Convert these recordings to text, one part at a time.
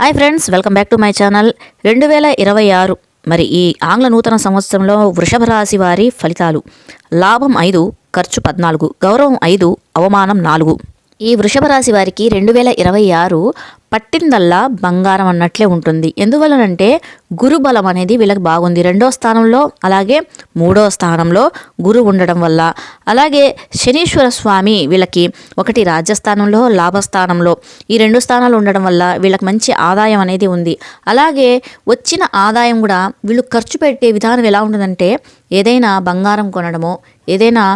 Hi friends welcome back to my channel. రెండు వేల ఇరవై ఆరు మరి ఈ ఆంగ్ల నూతన సంవత్సరంలో వృషభ రాశి వారి ఫలితాలు. లాభం ఐదు ఖర్చు పద్నాలుగు గౌరవం ఐదు అవమానం నాలుగు. ఈ వృషభ రాశి వారికి రెండు వేల ఇరవై ఆరు పట్టిందల్లా బంగారం అన్నట్లే ఉంటుంది. ఎందువలనంటే గురు బలం అనేది వీళ్ళకి బాగుంది. రెండో స్థానంలో అలాగే మూడో స్థానంలో గురు ఉండడం వల్ల. అలాగే శనీశ్వర స్వామి వీళ్ళకి ఒకటి రాజ్యస్థానంలో లాభస్థానంలో ఈ రెండు స్థానాలు ఉండడం వల్ల వీళ్ళకి మంచి ఆదాయం అనేది ఉంది. అలాగే వచ్చిన ఆదాయం కూడా వీళ్ళు ఖర్చు పెట్టే విధానం ఎలా ఉంటుందంటే ఏదైనా బంగారం కొనడమో ఏదైనా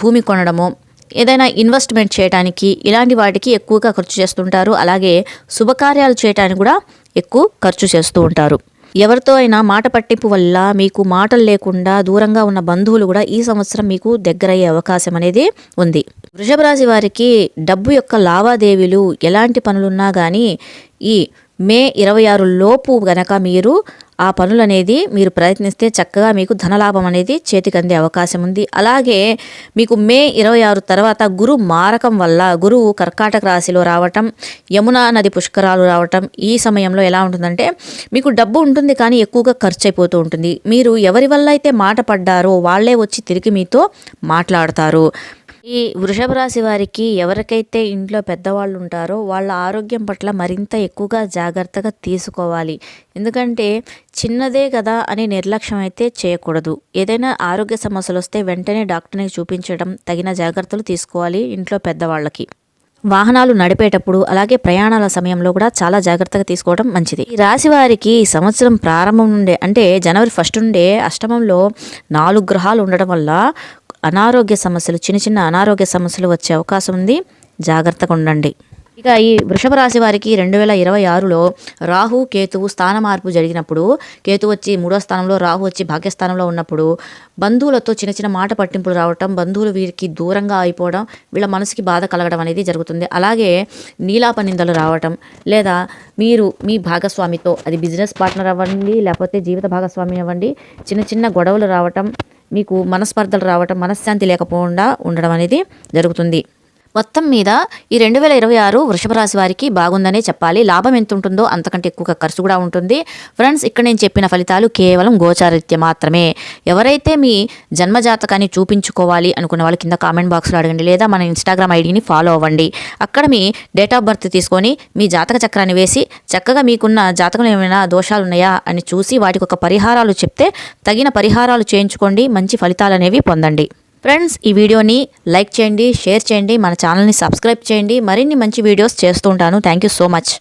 భూమి కొనడమో ఏదైనా ఇన్వెస్ట్మెంట్ చేయడానికి ఇలాంటి వాటికి ఎక్కువగా ఖర్చు చేస్తుంటారు. అలాగే శుభకార్యాలు చేయడానికి కూడా ఎక్కువ ఖర్చు చేస్తూ ఉంటారు. ఎవరితో అయినా మాట పట్టింపు వల్ల మీకు మాటలు లేకుండా దూరంగా ఉన్న బంధువులు కూడా ఈ సంవత్సరం మీకు దగ్గరయ్యే అవకాశం అనేది ఉంది. వృషభ రాశి వారికి డబ్బు యొక్క లావాదేవీలు ఎలాంటి పనులున్నా కానీ ఈ మే ఇరవై ఆరు లోపు గనక మీరు ఆ పనులు అనేది మీరు ప్రయత్నిస్తే చక్కగా మీకు ధనలాభం అనేది చేతికి అందే అవకాశం ఉంది. అలాగే మీకు మే ఇరవై ఆరు తర్వాత గురు మారకం వల్ల గురువు కర్కాటక రాశిలో రావటం యమునా నది పుష్కరాలు రావటం ఈ సమయంలో ఎలా ఉంటుందంటే మీకు డబ్బు ఉంటుంది కానీ ఎక్కువగా ఖర్చు అయిపోతూ ఉంటుంది. మీరు ఎవరి వల్ల అయితే మాట పడ్డారో వాళ్ళే వచ్చి తిరిగి మీతో మాట్లాడతారు. ఈ వృషభ రాశి వారికి ఎవరికైతే ఇంట్లో పెద్దవాళ్ళు ఉంటారో వాళ్ళ ఆరోగ్యం పట్ల మరింత ఎక్కువగా జాగ్రత్తగా తీసుకోవాలి. ఎందుకంటే చిన్నదే కదా అని నిర్లక్ష్యం అయితే చేయకూడదు. ఏదైనా ఆరోగ్య సమస్యలు వస్తే వెంటనే డాక్టర్ని చూపించడం తగిన జాగ్రత్తలు తీసుకోవాలి ఇంట్లో పెద్దవాళ్ళకి. వాహనాలు నడిపేటప్పుడు అలాగే ప్రయాణాల సమయంలో కూడా చాలా జాగ్రత్తగా తీసుకోవడం మంచిది. ఈ రాశి వారికి ఈ సంవత్సరం ప్రారంభం నుండే అంటే జనవరి ఫస్ట్ నుండే అష్టమంలో నాలుగు గ్రహాలు ఉండడం వల్ల అనారోగ్య సమస్యలు చిన్న చిన్న అనారోగ్య సమస్యలు వచ్చే అవకాశం ఉంది. జాగ్రత్తగా ఉండండి. ఇక ఈ వృషభ రాశి వారికి రెండు వేల ఇరవై ఆరులో రాహు కేతువు స్థాన మార్పు జరిగినప్పుడు కేతు వచ్చి మూడో స్థానంలో రాహు వచ్చి భాగ్యస్థానంలో ఉన్నప్పుడు బంధువులతో చిన్న చిన్న మాట పట్టింపులు రావటం బంధువులు వీరికి దూరంగా అయిపోవడం వీళ్ళ మనసుకి బాధ కలగడం అనేది జరుగుతుంది. అలాగే నీలాప నిందలు రావటం లేదా మీరు మీ భాగస్వామితో అది బిజినెస్ పార్ట్నర్ అవ్వండి లేకపోతే జీవిత భాగస్వామి అవ్వండి చిన్న చిన్న గొడవలు రావటం మీకు మనస్పర్ధలు రావటం మనశ్శాంతి లేకపోకుండా ఉండడం అనేది జరుగుతుంది. మొత్తం మీద ఈ రెండు వేల ఇరవై ఆరు వృషభ రాశి వారికి బాగుందనే చెప్పాలి. లాభం ఎంత ఉంటుందో అంతకంటే ఎక్కువగా ఖర్చు కూడా ఉంటుంది. ఫ్రెండ్స్ ఇక్కడ నేను చెప్పిన ఫలితాలు కేవలం గోచారిత్య మాత్రమే. ఎవరైతే మీ జన్మజాతకాన్ని చూపించుకోవాలి అనుకున్న వాళ్ళు కింద కామెంట్ బాక్స్లో అడగండి లేదా మన ఇన్స్టాగ్రామ్ ఐడిని ఫాలో అవ్వండి. అక్కడ మీ డేట్ ఆఫ్ బర్త్ తీసుకొని మీ జాతక చక్రాన్ని వేసి చక్కగా మీకున్న జాతకంలో ఏమైనా దోషాలు ఉన్నాయా అని చూసి వాటికి ఒక పరిహారాలు చెప్తే తగిన పరిహారాలు చేయించుకోండి. మంచి ఫలితాలు అనేవి పొందండి. ఫ్రెండ్స్ ఈ వీడియోని లైక్ చేయండి షేర్ చేయండి మన ఛానల్ని సబ్స్క్రైబ్ చేయండి. మరిన్ని మంచి వీడియోస్ చేస్తూ ఉంటాను. Thank you so much